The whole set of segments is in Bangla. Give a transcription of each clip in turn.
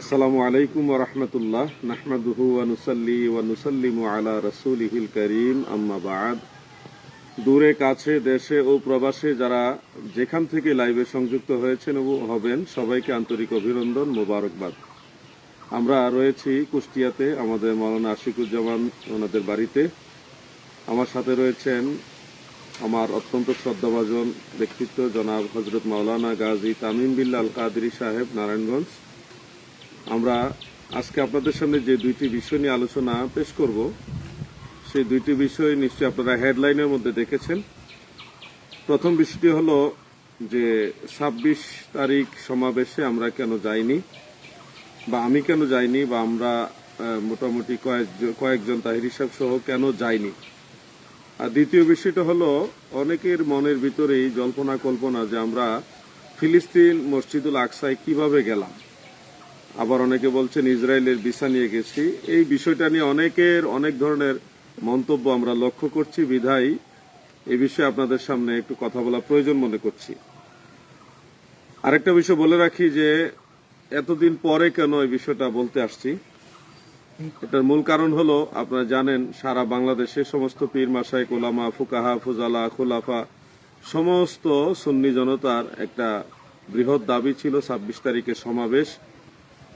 আসসালামু আলাইকুম রহমতুল্লাহ, নাহমাদুহু ওয়ানুসাল্লি ওয়ানুসাল্লিমু আলা রসুলিহিল করিম, আম্মা বাদ। দূরে, কাছে, দেশে ও প্রবাসে যারা যেখান থেকে লাইভে সংযুক্ত হয়েছেন ও হবেন, সবাইকে আন্তরিক অভিনন্দন, মোবারকবাদ। আমরা রয়েছি কুষ্টিয়াতে আমাদের মৌলানা আশিকুজ্জামান ওনাদের বাড়িতে। আমার সাথে রয়েছেন আমার অত্যন্ত শ্রদ্ধাভাজন ব্যক্তিত্ব, জনাব হজরত মাওলানা গাজী তামিম বিল্লাল কাদরি সাহেব, নারায়ণগঞ্জ। আমরা আজকে আপনাদের সামনে যে দুইটি বিষয় নিয়ে আলোচনা পেশ করব, সেই দুইটি বিষয় নিশ্চয়ই আপনারা হেডলাইনের মধ্যে দেখেছেন। প্রথম বিষয়টি হলো যে ছাব্বিশ তারিখ সমাবেশে আমরা কেন যাইনি, বা আমি কেন যাইনি, বা আমরা মোটামুটি কয়েক কয়েকজন তাহির হিসাব সহ কেন যাইনি। আর দ্বিতীয় বিষয়টা হলো, অনেকের মনের ভিতরেই জল্পনা কল্পনা যে আমরা ফিলিস্তিন মসজিদুল আকসায় কীভাবে গেলাম। আবার অনেকে বলছেন ইসরায়েলের ভিসা নিয়ে গেছি। এই বিষয়টা নিয়ে অনেকের অনেক ধরনের মন্তব্য আমরা লক্ষ্য করছি। বিধায় এই বিষয়ে আপনাদের সামনে একটু কথা বলা প্রয়োজন মনে করছি। আরেকটা বিষয় বলে রাখি যে, এতদিন পরে কেন এই বিষয়টা বলতে আসছি? এটার মূল কারণ হলো, আপনারা জানেন, সারা বাংলাদেশে সমস্ত পীর মাসায় কোলামা ফুকাহা, ফুজালা, খোলাফা, সমস্ত সুন্নি জনতার একটা বৃহৎ দাবি ছিল ছাব্বিশ তারিখে সমাবেশ।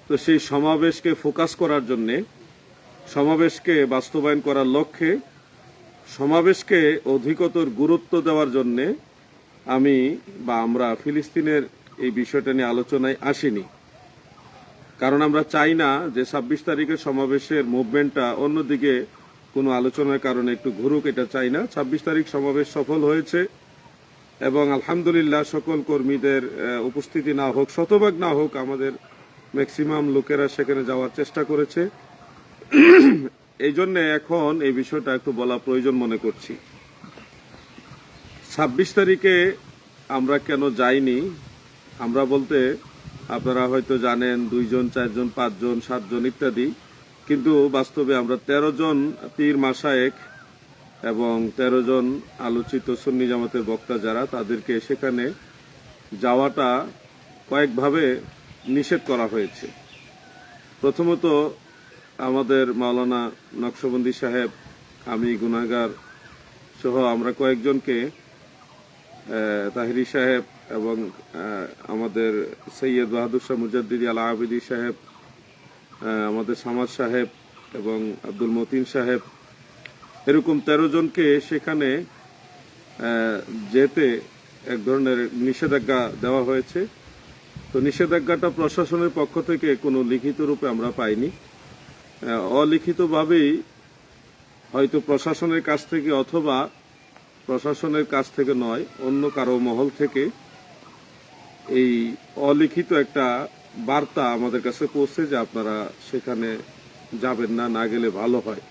তো সেই সমাবেশকে ফোকাস করার জন্যে, সমাবেশকে বাস্তবায়ন করার লক্ষ্যে, সমাবেশকে অধিকতর গুরুত্ব দেওয়ার জন্যে আমি বা আমরা ফিলিস্তিনের এই বিষয়টা নিয়ে আলোচনায় আসিনি। কারণ আমরা চাই না যে ছাব্বিশ তারিখের সমাবেশের মুভমেন্টটা অন্যদিকে কোনো আলোচনার কারণে একটু ঘুরুক, এটা চাই না। ছাব্বিশ তারিখ সমাবেশ সফল হয়েছে এবং আলহামদুলিল্লাহ সকল কর্মীদের উপস্থিতি না হোক, শতভাগ না হোক আমাদের ম্যাক্সিমাম লোকেরা সেখানে যাওয়ার চেষ্টা করেছে। এই জন্য এখন এই বিষয়টা একটু বলা প্রয়োজন মনে করছি। ছাব্বিশ তারিখে আমরা কেন যাইনি? আমরা বলতে আপনারা হয়তো জানেন, দুইজন, চারজন, পাঁচজন, সাতজন ইত্যাদি। কিন্তু বাস্তবে আমরা তেরো জন পীর মাসায়েক এবং তেরো জন আলোচিত সুন্নি জামাতের বক্তা যারা, তাদেরকে সেখানে যাওয়াটা কয়েকভাবে নিষেধ করা হয়েছে। প্রথমত আমাদের মাওলানা নকশবন্দি সাহেব, আমি গুনাগার সহ আমরা কয়েকজনকে তাহিরি সাহেব এবং আমাদের সৈয়দ বাহাদুর শাহ মুজাদ্দিদি আল আবিদি সাহেব আমাদের সামাজ সাহেব এবং আব্দুল মতিন সাহেব। এরকম তেরো জনকে সেখানে যেতে এক ধরনের নিষেধাজ্ঞা দেওয়া হয়েছে। তো নিষেধাজ্ঞাটা প্রশাসনের পক্ষ থেকে কোনো লিখিত রূপে আমরা পাইনি। অলিখিতভাবেই হয়তো প্রশাসনের কাছ থেকে অথবা প্রশাসনের কাছ থেকে নয়, অন্য কারও মহল থেকে এই অলিখিত একটা বার্তা আমাদের কাছে পৌঁছে যে আপনারা সেখানে যাবেন না না গেলে ভালো হয়।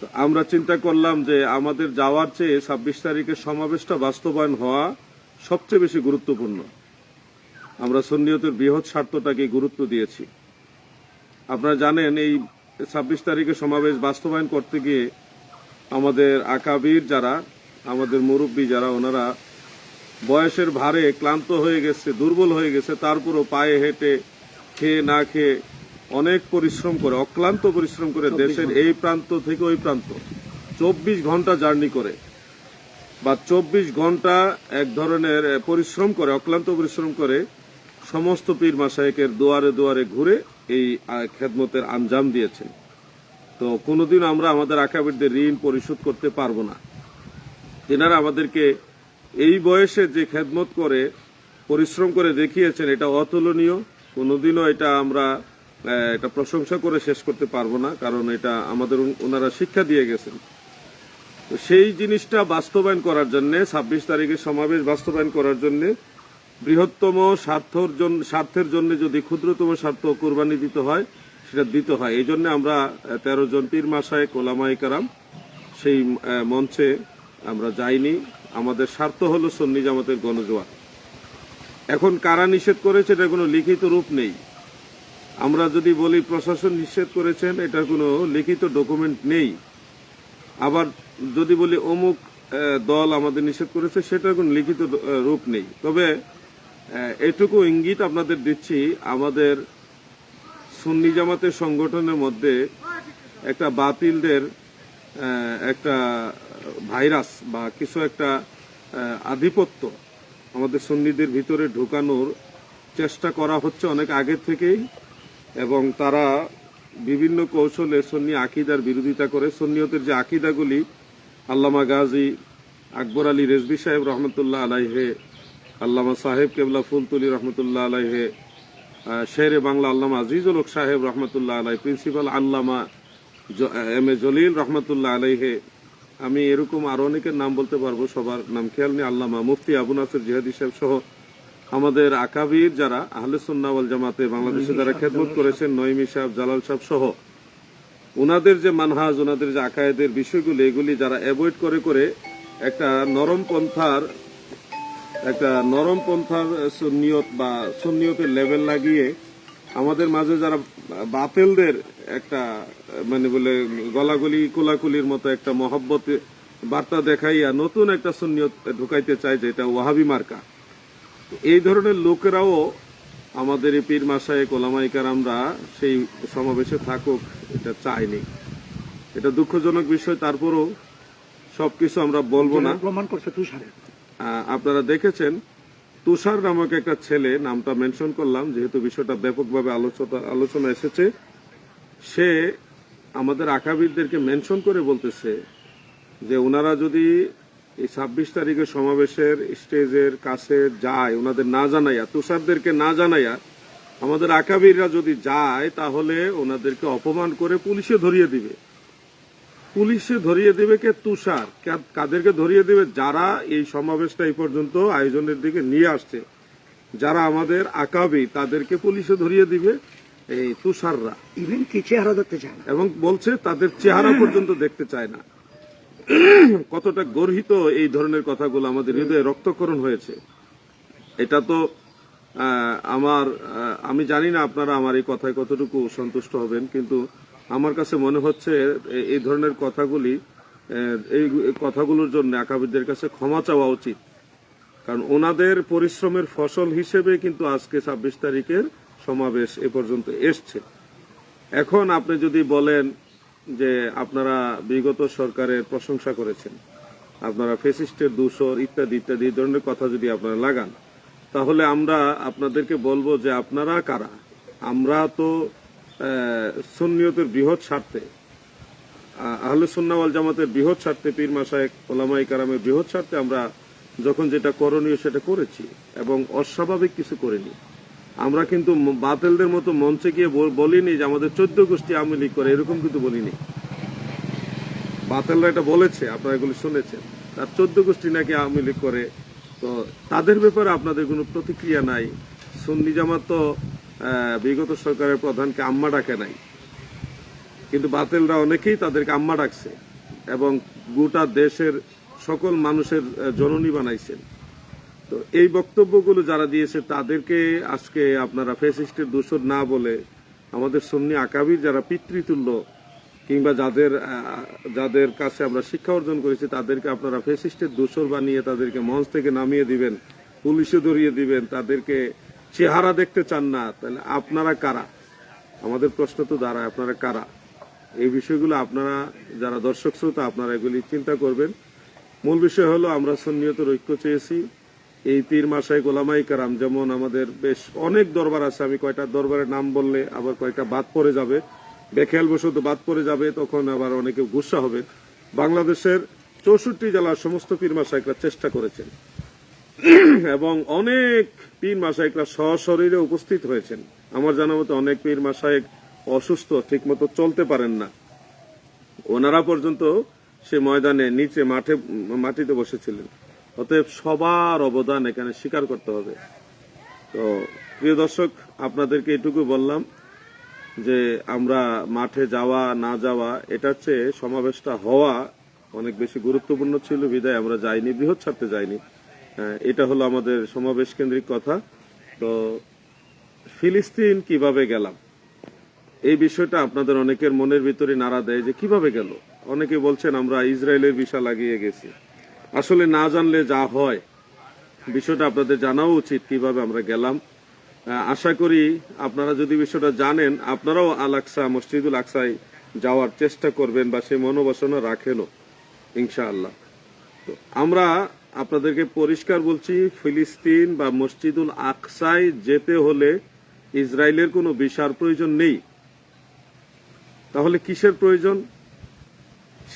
তো আমরা চিন্তা করলাম যে আমাদের যাওয়ার চেয়ে ছাব্বিশ তারিখের সমাবেশটা বাস্তবায়ন হওয়া সবচেয়ে বেশি গুরুত্বপূর্ণ। আমরা সন্নিয়তের বৃহৎ স্বার্থটাকে গুরুত্ব দিয়েছি। আপনারা জানেন এই ছাব্বিশ তারিখে সমাবেশ বাস্তবায়ন করতে গিয়ে আমাদের আকাবির যারা আমাদের মুরব্বী যারা ওনারা বয়সের ভারে ক্লান্ত হয়ে গেছে দুর্বল হয়ে গেছে তারপরও পায়ে হেঁটে খেয়ে না খেয়ে অনেক পরিশ্রম করে অক্লান্ত পরিশ্রম করে দেশের এই প্রান্ত থেকে ওই প্রান্ত চব্বিশ ঘণ্টা জার্নি করে বা চব্বিশ ঘণ্টা এক ধরনের পরিশ্রম করে অক্লান্ত পরিশ্রম করে সমস্ত পীর মাসায়েকের দুয়ারে দুয়ারে ঘুরে এই খেদমতের আঞ্জাম দিয়েছেন। তো কোনোদিন আমরা আমাদের আকাবিরদের ঋণ পরিশোধ করতে পারব না। তেনারা আমাদেরকে এই বয়সে যে খেদমত করে, পরিশ্রম করে দেখিয়েছেন, এটা অতুলনীয়। কোনোদিনও এটা আমরা এটা প্রশংসা করে শেষ করতে পারব না, কারণ এটা আমাদের ওনারা শিক্ষা দিয়ে গেছেন। তো সেই জিনিসটা বাস্তবায়ন করার জন্য, ছাব্বিশ তারিখে সমাবেশ বাস্তবায়ন করার জন্য বৃহত্তম স্বার্থর জন্য স্বার্থের জন্য যদি ক্ষুদ্রতম স্বার্থ কোরবানি দিতে হয়, সেটা দিতে হয়। এই জন্য আমরা তেরো জন পীর মাসায় কোলামাই কারাম সেই মঞ্চে আমরা যাইনি। আমাদের স্বার্থ হলো সন্নি জামাতের গণজোয়ার। এখন কারা নিষেধ করেছে এটা কোনো লিখিত রূপ নেই। আমরা যদি বলি প্রশাসন নিষেধ করেছেন এটা কোনো লিখিত ডকুমেন্ট নেই। আবার যদি বলি অমুক দল আমাদের নিষেধ করেছে, সেটার কোনো লিখিত রূপ নেই। তবে এটুকু ইঙ্গিত আপনাদের দিচ্ছি, আমাদের সুন্নি জামাতের সংগঠনের মধ্যে একটা বাতিলদের একটা ভাইরাস বা কিছু একটা আধিপত্য আমাদের সুন্নিদের ভিতরে ঢুকানোর চেষ্টা করা হচ্ছে অনেক আগের থেকেই, এবং তারা বিভিন্ন কৌশলে সন্নি আকিদার বিরোধিতা করে। সন্নিয়তের যে আকিদাগুলি, আল্লামা গাজী আকবর আলী রেজবি সাহেব রহমতুল্লাহ আলাইহে আল্লামা সাহেব কেবলা ফুলতুলি রহমতুল্লাহ আলাইহে আহ, শেরে বাংলা আল্লামা আজিজুল হক সাহেব রহমতুল্লাহ আলাই principal Allama M A Jalil রহমতুল্লাহ আলাইহে। আমি এরকম আরও অনেকের নাম বলতে পারব সবার নাম খেয়াল নেই আল্লামা মুফতি আবু নাসির জিহাদি সাহেব সহ আমাদের আকাবির যারা আহলে সুন্নাওয়াল জামাতে বাংলাদেশে যারা খেদমত করেছেন নইমি সাহেব জালাল সাহেব সহ ওনাদের যে মানহাজ ওনাদের যে আকায়েদের বিষয়গুলি এগুলি যারা অ্যাভয়েড করে করে একটা নরম পন্থার একটা নরম পন্থার সুন্নিয়ত বা সুন্নিয়তের লেভেল লাগিয়ে আমাদের মাঝে যারা বাতেলদের একটা মানে বলে গলাগলি কোলাকুলির মতো একটা মহব্বত বার্তা দেখাইয়া নতুন একটা সুন্নিয়ত ঢুকাইতে চায় যে এটা ওয়াহাবি মার্কা। এই ধরনের লোকেরাও আমাদের এই পীর মাসায় কোলামাইকার আমরা সেই সমাবেশে থাকুক এটা চাইনি এটা দুঃখজনক বিষয় তারপরও সবকিছু আমরা বলব না। প্রমাণ করছে তুষারে আহ, আপনারা দেখেছেন, তুষার নামক একটা ছেলে, নামটা মেনশন করলাম, যেহেতু বিষয়টা ব্যাপকভাবে আলোচনা আলোচনা এসেছে, সে আমাদের আকাবিরদেরকে মেনশন করে বলতেছে যে ওনারা যদি এই ছাব্বিশ তারিখের সমাবেশের স্টেজের কাছে যায়, ওনাদের না জানাইয়া, তুষারদেরকে না জানাইয়া আমাদের আকাবিররা যদি যায়, তাহলে ওনাদেরকে অপমান করে পুলিশে ধরিয়ে দিবে। পুলিশে ধরিয়ে দেবে কে? তুষার। কাদেরকে ধরিয়ে দেবে? যারা এই সমাবেশটা এই পর্যন্ত আয়োজনের দিকে নিয়ে আসছে যারা আমাদের আকাবি তাদেরকে পুলিশে ধরিয়ে দিবে এই তুষাররা। ইভেন কি চেহারা দেখতে চায় না। এবং বলছে তাদের চেহারা পর্যন্ত দেখতে চায় না। কতটা গর্হিত এই ধরনের কথাগুলো আমাদের হৃদয়ে রক্তকরণ হয়েছে। এটা তো আমার আমি জানি না আপনারা আমার এই কথায় কতটুকু সন্তুষ্ট হবেন কিন্তু আমার কাছে মনে হচ্ছে এই ধরনের কথাগুলি এই কথাগুলোর জন্য আকাবিরদের কাছে ক্ষমা চাওয়া উচিত। কারণ ওনাদের পরিশ্রমের ফসল হিসেবে কিন্তু আজকে ছাব্বিশ তারিখের সমাবেশ এ পর্যন্ত এসছে। এখন আপনি যদি বলেন যে আপনারা বিগত সরকারের প্রশংসা করেছেন, আপনারা ফেসিস্টের দূষর ইত্যাদি ইত্যাদি, এই ধরনের কথা যদি আপনারা লাগান, তাহলে আমরা আপনাদেরকে বলব যে আপনারা কারা? আমরা তো সুন্নিয়তের বৃহৎ স্বার্থে আহলে সুন্নাওয়াল জামাতের বৃহৎ স্বার্থে, পীর মাসায়েক ওলামাই কারামের বৃহৎ স্বার্থে আমরা যখন যেটা করণীয় সেটা করেছি এবং অস্বাভাবিক কিছু করিনি। আমরা কিন্তু বাতেলদের মতো মঞ্চে গিয়ে বল- বলিনি যে আমাদের চোদ্দ গোষ্ঠী আওয়ামী লীগ করে, এরকম কিন্তু বলিনি। বাতেলরা এটা বলেছে, আপনারা এগুলো শুনেছেন। তার চোদ্দ গোষ্ঠী নাকি আওয়ামী লীগ করে, তো তাদের ব্যাপারে আপনাদের কোনো প্রতিক্রিয়া নাই? সুন্নি জামাত তো বিগত সরকারের প্রধানকে আম্মা ডাকে নাই। কিন্তু বাতিলরা অনেকেই তাদেরকে আম্মা ডাকছে এবং গোটা দেশের সকল মানুষের জননী বানাইছেন। তো এই বক্তব্যগুলো যারা দিয়েছে, তাদেরকে আজকে আপনারা ফেসিস্টের দূষণ না বলে আমাদের সুন্নি আকাবির যারা পিতৃতুল্য কিংবা যাদের যাদের কাছে আমরা শিক্ষা অর্জন করেছি, তাদেরকে আপনারা ফেসিস্টের দূষর বানিয়ে তাদেরকে মঞ্চ থেকে নামিয়ে দিবেন, পুলিশে ধরিয়ে দিবেন, তাদেরকে চেহারা দেখতে চান না, তাহলে আপনারা কারা? আমাদের প্রশ্ন তো দাঁড়ায়, আপনারা কারা? এই বিষয়গুলো আপনারা, যারা দর্শক শ্রোতা, আপনারা এগুলি চিন্তা করবেন। মূল বিষয় হলো, আমরা সন্নিয়তের ঐক্য চেয়েছি। এই পীর মাসায় গোলামাই কারাম যেমন আমাদের বেশ অনেক দরবার আছে, আমি কয়টা দরবারের নাম বললে আবার কয়টা বাদ পড়ে যাবে। বেখেয়াল বসত বাদ পড়ে যাবে, তখন আবার অনেকে গুসা হবে। বাংলাদেশের চৌষট্টি জেলার সমস্ত পীর মাসাইকরা চেষ্টা করেছেন। এবং অনেক পীর মাসাইকরা সশরীরে উপস্থিত হয়েছেন। আমার জানা মতো অনেক পীর মাসাইক অসুস্থ, ঠিকমতো চলতে পারেন না। ওনারা পর্যন্ত সে ময়দানে নিচে মাঠে, মাটিতে বসেছিলেন। অতএব সবার অবদান এখানে স্বীকার করতে হবে। তো প্রিয় দর্শক, আপনাদেরকে এটুকু বললাম যে আমরা মাঠে যাওয়া, না যাওয়া, এটার চেয়ে সমাবেশটা হওয়া অনেক বেশি গুরুত্বপূর্ণ ছিল। বিদায়, আমরা যাইনি, বৃহৎ স্বার্থে যাইনি। এটা হলো আমাদের সমাবেশ কেন্দ্রিক কথা। তো ফিলিস্তিন কীভাবে গেলাম? এই বিষয়টা আপনাদের অনেকের মনের ভিতরে নাড়া দেয় যে কীভাবে গেল? অনেকে বলছেন, আমরা ইসরায়েলের ভিসা লাগিয়ে গেছি। আসলে না জানলে যা হয়, বিষয়টা আপনাদের জানাও উচিত কীভাবে আমরা গেলাম। আশা করি আপনারা যদি বিষয়টা জানেন, আপনারাও আলাকসা মসজিদুল আকসায় যাওয়ার চেষ্টা করবেন বা সেই মনোবাসনা রাখেনও, ইনশাআল্লাহ। তো আমরা আপনাদেরকে পরিষ্কার বলছি, ফিলিস্তিন বা মসজিদুল আকসায় যেতে হলে ইসরায়েলের কোনো বিশার প্রয়োজন নেই। তাহলে কিসের প্রয়োজন?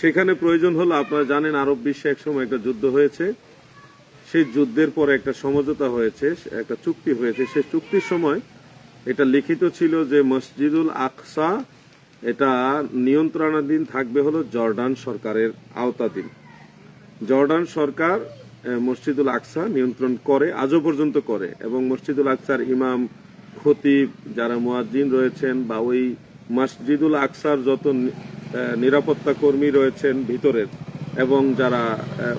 সেখানে প্রয়োজন হলো, আপনারা জানেন, আরব বিশ্বে একসময় একটা যুদ্ধ হয়েছে। সেই যুদ্ধের পরে একটা সমঝোতা হয়েছে, একটা চুক্তি হয়েছে। সেই চুক্তির সময় এটা লিখিত ছিল যে মসজিদুল আকসা এটা নিয়ন্ত্রণাধীন থাকবে হলো জর্ডান সরকারের আওতাধীন। জর্ডান সরকার মসজিদুল আকসা নিয়ন্ত্রণ করে আজও পর্যন্ত করে। এবং মসজিদুল আকসার ইমাম খতিব যারা মুয়াজ্জিন রয়েছেন বা ওই মসজিদুল আকসার যত নিরাপত্তা কর্মী রয়েছেন ভিতরের এবং যারা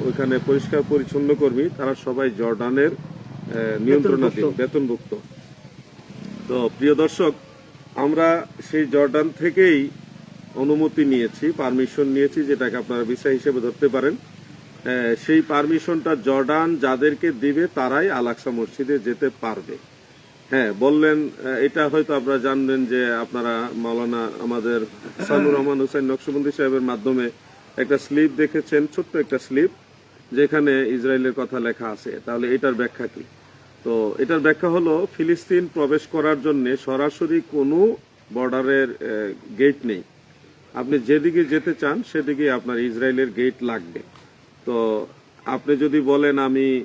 ওইখানে পরিষ্কার পরিচ্ছন্ন কর্মী তারা সবাই জর্ডানের নিয়ন্ত্রণাধীন বেতনভুক্ত। তো প্রিয় দর্শক আমরা সেই জর্ডান থেকেই অনুমতি নিয়েছি পারমিশন নিয়েছি যেটাকে আপনারা ভিসা হিসেবে ধরতে পারেন। সেই পারমিশনটা জর্ডান যাদেরকে দিবে, তারাই আলাকসা মসজিদে যেতে পারবে। হ্যাঁ বললেন এটা হয়তো আপনারা জানবেন যে আপনারা মাওলানা আমাদের সানুর রহমান হোসেন নকশবন্দি সাহেবের মাধ্যমে একটা স্লিপ দেখেছেন, ছোট্ট একটা স্লিপ, যেখানে ইসরায়েলের কথা লেখা আছে। তাহলে এটার ব্যাখ্যা কি? তো এটার ব্যাখ্যা হলো, ফিলিস্তিন প্রবেশ করার জন্য সরাসরি কোনো বর্ডারের গেট নেই। আপনি যেদিকে যেতে চান, সেদিকে আপনার ইসরায়েলের গেট লাগবে। তো আপনি যদি বলেন আমি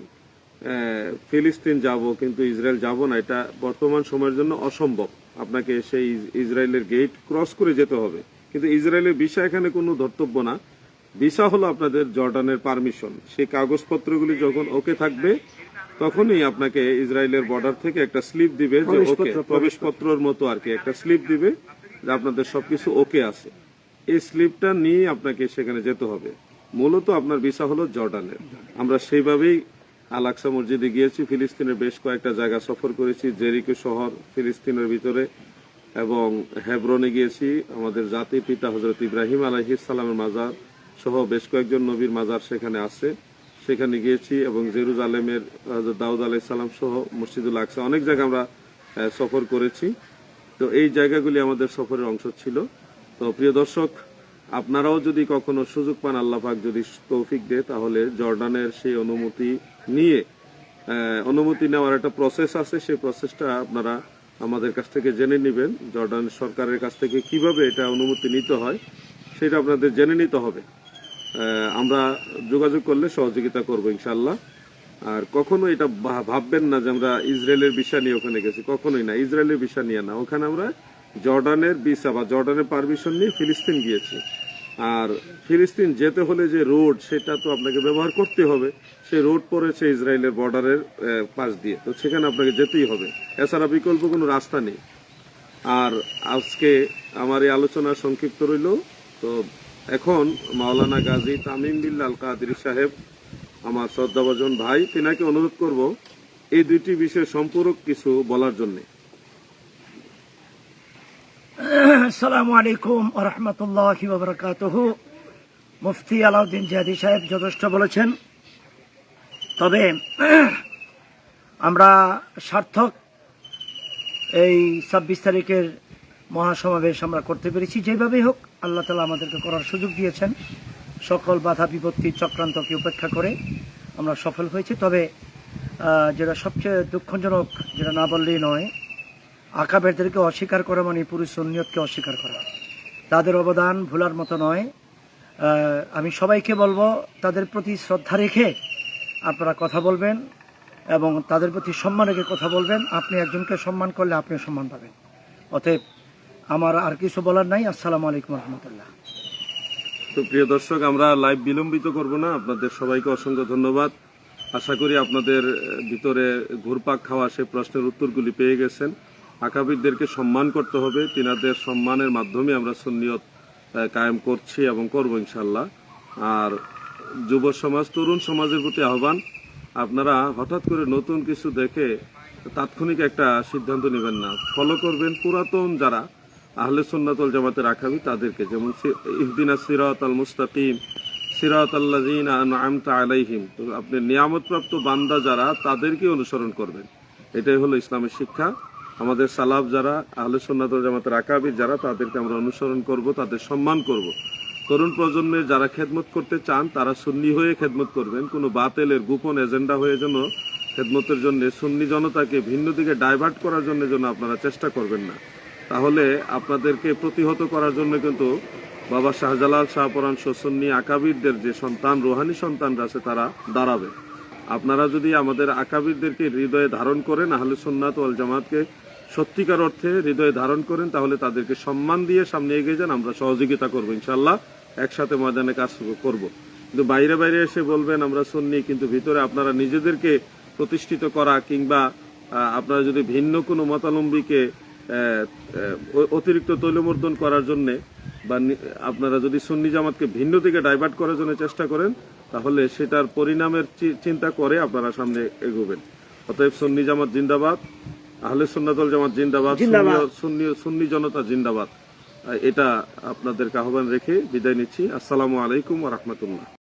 ফিলিস্তিন যাব কিন্তু ইসরায়েল যাব না এটা বর্তমান সময়ের জন্য অসম্ভব। আপনাকে সেই ইস- ইসরায়েলের গেট ক্রস করে যেতে হবে। কিন্তু ইসরায়েলের ভিসা এখানে কোনো ধর্তব্য না। ভিসা হলো আপনাদের জর্ডানের পারমিশন। সেই কাগজপত্রগুলি যখন ওকে থাকবে তখনই আপনাকে ইসরায়েলের বর্ডার থেকে একটা স্লিপ দিবে যে ওকে প্রবেশপত্র, প্রবেশপত্রর মতো আর কি একটা স্লিপ দিবে যে আপনাদের সবকিছু ওকে আছে। এই স্লিপটা নিয়ে আপনাকে সেখানে যেতে হবে। মূলত আপনার ভিসা হলো জর্ডানের। আমরা সেইভাবেই আলাকসা মসজিদে গিয়েছি, ফিলিস্তিনের বেশ কয়েকটা জায়গা সফর করেছি, জেরিকো শহর, ফিলিস্তিনের ভিতরে, এবং হেব্রনে গিয়েছি। আমাদের জাতির পিতা হজরত ইব্রাহিম আলাইহিস সালামের মাজার সহ বেশ কয়েকজন নবীর মাজার সেখানে আছে। সেখানে গিয়েছি এবং জেরুজালেমের হযরত দাউদ আলাইসালাম সহ মসজিদুল আকসা অনেক জায়গা আমরা সফর করেছি। তো এই জায়গাগুলি আমাদের সফরের অংশ ছিল। তো প্রিয় দর্শক আপনারাও যদি কখনো সুযোগ পান, আল্লাহ পাক যদি তৌফিক দেয়, তাহলে জর্ডানের সেই অনুমতি নিয়ে অনুমতি নেওয়ার একটা প্রসেস আছে। সেই প্রসেসটা আপনারা আমাদের কাছ থেকে জেনে নেবেন। জর্ডান সরকারের কাছ থেকে কীভাবে এটা অনুমতি নিতে হয়, সেটা আপনাদের জেনে নিতে হবে। আমরা যোগাযোগ করলে সহযোগিতা করব ইনশাল্লাহ আর কখনো এটা ভাববেন না যে আমরা ইসরায়েলের বিষয় নিয়ে ওখানে গেছি। কখনোই না, ইসরায়েলের বিষয় নিয়ে না। ওখানে আমরা জর্ডানের ভিসা বা জর্ডানের পারমিশন নিয়ে ফিলিস্তিন গিয়েছি। আর ফিলিস্তিন যেতে হলে যে রোড, সেটা তো আপনাকে ব্যবহার করতে হবে। সেই রোড পড়েছে ইসরায়েলের বর্ডারের পাশ দিয়ে। তো সেখানে আপনাকে যেতেই হবে। এছাড়া বিকল্প কোনো রাস্তা নেই। আর আজকে আমার এই আলোচনা সংক্ষিপ্ত রইল। তো এখন মাওলানা গাজী তামিম বিল্লাল কাদির সাহেব, আমার শ্রদ্ধাভাজন ভাই, তিনাকে অনুরোধ করব এই দুইটি বিষয় সম্পূরক কিছু বলার জন্য। আসসালামু আলাইকুম রহমতুল্লাহ বাবরকাতহ মুফতি আলাউদ্দিন জাহাদি সাহেব যথেষ্ট বলেছেন। তবে আমরা সার্থক এই ছাব্বিশ তারিখের মহাসমাবেশ আমরা করতে পেরেছি। যেভাবেই হোক, আল্লাহ তালা আমাদেরকে করার সুযোগ দিয়েছেন। সকল বাধা বিপত্তি চক্রান্তকে উপেক্ষা করে আমরা সফল হয়েছি। তবে যেটা সবচেয়ে দুঃখজনক, যেটা না বললেই নয় আকাবেরদেরকে অস্বীকার করা মানে পুরুষ সুন্নিয়তকে অস্বীকার করা। তাদের অবদান ভোলার মতো নয়। আমি সবাইকে বলব, তাদের প্রতি শ্রদ্ধা রেখে আপনারা কথা বলবেন এবং তাদের প্রতি সম্মান রেখে কথা বলবেন। আপনি একজনকে সম্মান করলে আপনিও সম্মান পাবেন। অতএব আমার আর কিছু বলার নাই। আসসালামু আলাইকুম রহমতুল্লাহ। তো প্রিয় দর্শক, আমরা লাইভ বিলম্বিত করব না। আপনাদের সবাইকে অসংখ্য ধন্যবাদ। আশা করি আপনাদের ভিতরে ঘুরপাক খাওয়া সেই প্রশ্নের উত্তরগুলি পেয়ে গেছেন। আকাবিরদেরকে সম্মান করতে হবে। তিনাদের সম্মানের মাধ্যমে আমরা সুন্নিয়ত কায়েম করছি এবং করব ইনশাল্লাহ আর যুব সমাজ, তরুণ সমাজের প্রতি আহ্বান, আপনারা হঠাৎ করে নতুন কিছু দেখে তাৎক্ষণিক একটা সিদ্ধান্ত নেবেন না। ফলো করবেন পুরাতন যারা আহলে সুন্নাতল জামাতের আকাবি, তাদেরকে। যেমন ইহদিনা সিরাত আল মুস্তাকিম, সিরাত আনআমতা আলাইহিম। আপনি নিয়ামতপ্রাপ্ত বান্দা যারা তাদেরকে অনুসরণ করবেন। এটাই হলো ইসলামের শিক্ষা। আমাদের সালাফ যারা, আহলে সুন্নাত ওয়াল জামাতের আকাবির যারা, তাদেরকে আমরা অনুসরণ করব, তাদের সম্মান করব। তরুণ প্রজন্মে যারা খেদমত করতে চান, তারা সুন্নি হয়ে খেদমত করবেন। কোনো বাতেলের গোপন এজেন্ডা হয়ে যেন খেদমতের জন্য সুন্নি জনতাকে ভিন্ন দিকে ডাইভার্ট করার জন্য যেন আপনারা চেষ্টা করবেন না। তাহলে আপনাদেরকে প্রতিহত করার জন্য কিন্তু বাবা শাহজালাল শাহপরান সুন্নি আকাবিরদের যে সন্তান, রোহানি সন্তানরা আছে, তারা দাঁড়াবে। আপনারা যদি আমাদের আকাবিরদেরকে হৃদয়ে ধারণ করেন, আহলে সুন্নাত ওয়াল জামাতকে সত্যিকার অর্থে হৃদয়ে ধারণ করেন, তাহলে তাদেরকে সম্মান দিয়ে সামনে এগিয়ে যান, আমরা সহযোগিতা করব ইনশাল্লাহ একসাথে ময়দানে কাজ করব। কিন্তু বাইরে বাইরে এসে বলবেন, আমরা সুন্নি, কিন্তু ভিতরে আপনারা নিজেদেরকে প্রতিষ্ঠিত করা কিংবা আপনারা যদি ভিন্ন কোনো মতালম্বীকে অতিরিক্ত তৈলমর্দন করার জন্য বা আপনারা যদি সুন্নি জামাতকে ভিন্ন দিকে ডাইভার্ট করার জন্য চেষ্টা করেন, তাহলে সেটার পরিণামের চিন্তা করে আপনারা সামনে এগোবেন। অতএব সুন্নি জামাত জিন্দাবাদ। আহলে সুন্নাতল জামাত জিন্দাবাদ সুন্নি সুন্নি জনতা জিন্দাবাদ। এটা আপনাদেরকে আহ্বান রেখে বিদায় নিচ্ছি। আসসালামু আলাইকুম ওয়া রাহমাতুল্লাহ।